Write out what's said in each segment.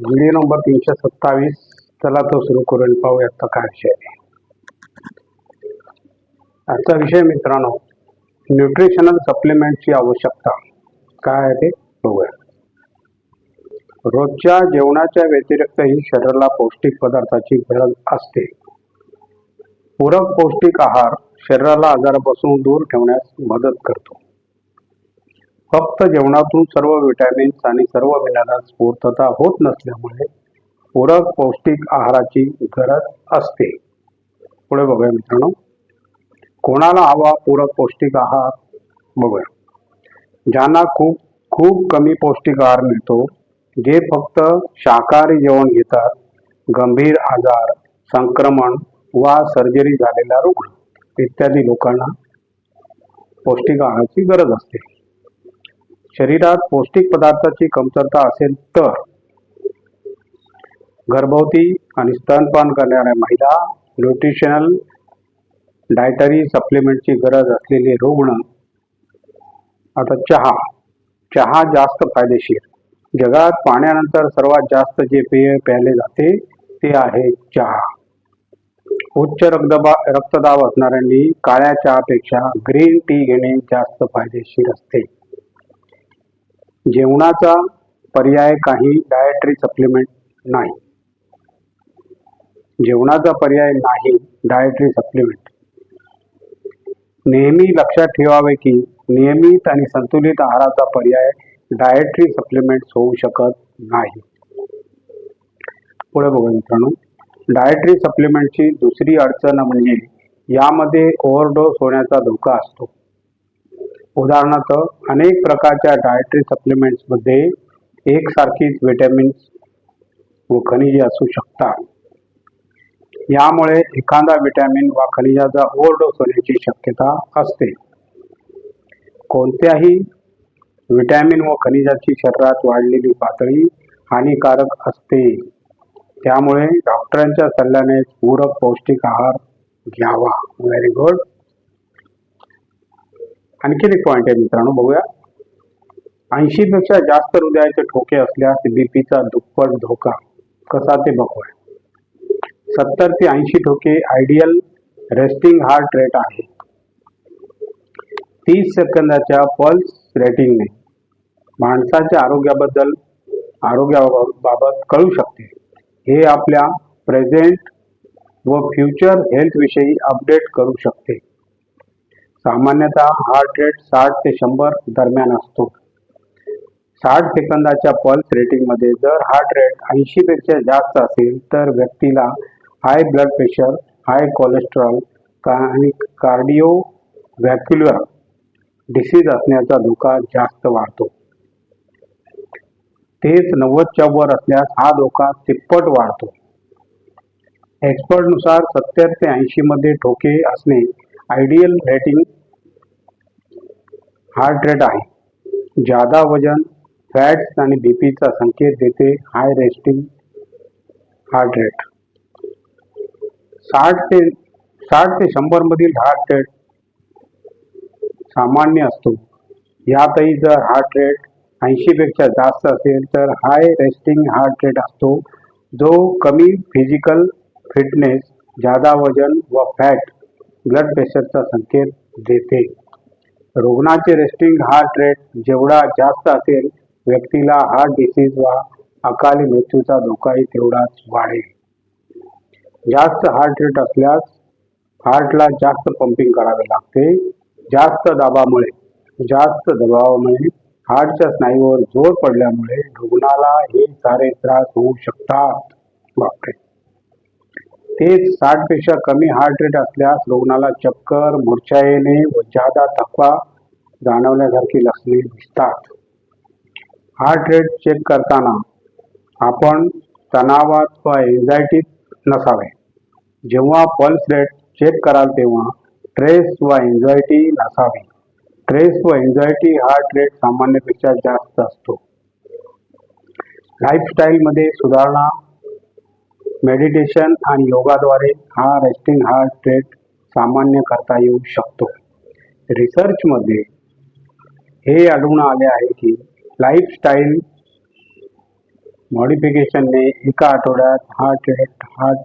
Video number तीनशे सत्तावीस. चला तो सुरू करून पाहूया आता काय विषय आहे. आजचा विषय मित्रांनो न्यूट्रिशनल सप्लिमेंटची आवश्यकता. काय आहे ते बघूया. रोजच्या जेवणाच्या व्यतिरिक्तही शरीराला पौष्टिक पदार्थाची गरज असते. पूरक पौष्टिक आहार शरीराला आजारापासून दूर ठेवण्यास मदत करतो. फक्त जेवणातून सर्व विटॅमिन्स आणि सर्व मिनरल्स पूर्तता होत नसल्यामुळे पूरक पौष्टिक आहाराची गरज असते. पुढे बघूया मित्रांनो. कोणाला हवा पूरक पौष्टिक आहार? बघूया. ज्यांना खूप खूप कमी पौष्टिक आहार मिळतो जे फक्त शाकाहारी जेवण घेतात गंभीर आजार संक्रमण वा सर्जरी झालेला रुग्ण इत्यादी लोकांना पौष्टिक आहाराची गरज असते. शरीरात पौष्टिक पदार्थाची कमतरता असेल तर गर्भवती आणि स्तनपान करणाऱ्या महिला न्यूट्रिशनल डायटरी सप्लिमेंटची गरज असलेले रुग्ण आता चहा. चहा जास्त फायदेशीर. जगात पाण्यानंतर सर्वात जास्त जे पेय प्यायले जाते ते आहे चहा. उच्च रक्तबा रक्तदाब असणाऱ्यांनी काळ्या चहापेक्षा ग्रीन टी घेणे जास्त फायदेशीर असते. जेवणाचा पर्याय काही डायटरी सप्लिमेंट नाही. जेवणाचा पर्याय नाही डायटरी सप्लिमेंट नेहमी लक्षात ठेवावे की नियमित आणि संतुलित आहाराचा पर्याय डायटरी सप्लिमेंट्स होऊ शकत नाही. पुढे बघा मित्रांनो. डायटरी सप्लिमेंटची दुसरी अडचण म्हणजे यामध्ये ओव्हरडोस होण्याचा धोका असतो. उदाहरणार्थ अनेक प्रकारच्या डायटरी सप्लिमेंट्समध्ये एकसारखीच विटॅमिन्स व खनिजे असू शकतात. यामुळे एखादा विटॅमिन वा खनिजाचा ओव्हरडोस होण्याची शक्यता असते. कोणत्याही विटॅमिन व खनिजाची शरीरात वाढलेली पातळी हानिकारक असते. त्यामुळे डॉक्टरांच्या सल्ल्याने पूरक पौष्टिक आहार घ्यावा. व्हेरी गुड आणखीन एक पॉईंट आहे मित्रांनो बघूया. ऐंशी पेक्षा जास्त हृदयाचे ठोके असल्यास बीपीचा दुप्पट धोका कसा ते बघूया. सत्तर ते ऐंशी ठोके आयडियल रेस्टिंग हार्ट रेट आहे. तीस सेकंदाच्या पल्स रेटिंगने माणसाच्या आरोग्याबद्दल आरोग्याबाबत कळू शकते. हे आपल्या प्रेझेंट व फ्युचर हेल्थ विषयी अपडेट करू शकते. सामान्यतः हार्ट रेट साठ ते शंभर दरम्यान असतो. साठ सेकंदाच्या पल्स रेटिंगमध्ये जर हार्ट रेट ऐंशीपेक्षा जास्त असेल तर व्यक्तीला high blood pressure high cholesterol का आणि कार्डिओ व्हॅक्युलर डिसीज असण्याचा धोका जास्त वाढतो. तेच नव्वदच्या वर असल्यास हा धोका तिप्पट वाढतो. एक्सपर्टनुसार सत्तर ते ऐंशीमध्ये ठोके असणे आयडियल रेटिंग हार्ट रेट आहे. जादा वजन फॅट्स आणि बीपीचा संकेत देते हाय रेस्टिंग हार्ट रेट साठ ते साठ ते शंभर मधील हार्ट रेट सामान्य असतो. यातही जर हार्ट रेट ऐंशी पेक्षा जास्त असेल तर हाय रेस्टिंग हार्ट रेट असतो. जो कमी फिजिकल फिटनेस जादा वजन व फॅट ब्लड प्रेशरचा संकेत देते. रुग्णाचे रेस्टिंग हार्ट रेट जेवढा जास्त असेल व्यक्तीला हार्ट डिसीज वा अकाली मृत्यूचा धोकाही तेवढाच वाढेल. जास्त हार्ट रेट असल्यास हार्टला जास्त पंपिंग करावे लागते. जास्त दाबामुळे जास्त दबावामुळे हार्टच्या स्नायूवर जोर पडल्यामुळे रुग्णाला हे सारे त्रास होऊ शकतात. बापरे! तेच साठपेक्षा कमी हार्ट रेट असल्यास रुग्णाला चक्कर मूर्छा येणे व जादा थकवा जाणवण्यासारखी लक्षणे दिसतात. हार्ट रेट चेक करताना आपण तणावात व एन्झायटीत नसावे. जेव्हा पल्स रेट चेक कराल तेव्हा स्ट्रेस व एन्झायटी नसावी. स्ट्रेस व एन्झायटी हार्ट रेट सामान्यपेक्षा जास्त असतो. लाईफस्टाईलमध्ये सुधारणा मेडिटेशन आणि योगाद्वारे हा रेस्टिंग हार्ट रेट सामान्य करता येऊ शकतो. रिसर्चमध्ये हे आढळून आले आहे की लाईफस्टाईल मॉडिफिकेशनने एका आठवड्यात heart rate heart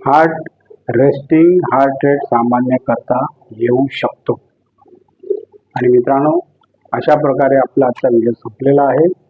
heart resting heart rate सामान्य करता येऊ शकतो. आणि मित्रांनो अशा प्रकारे आपला आजचा व्हिडिओ संपलेला आहे.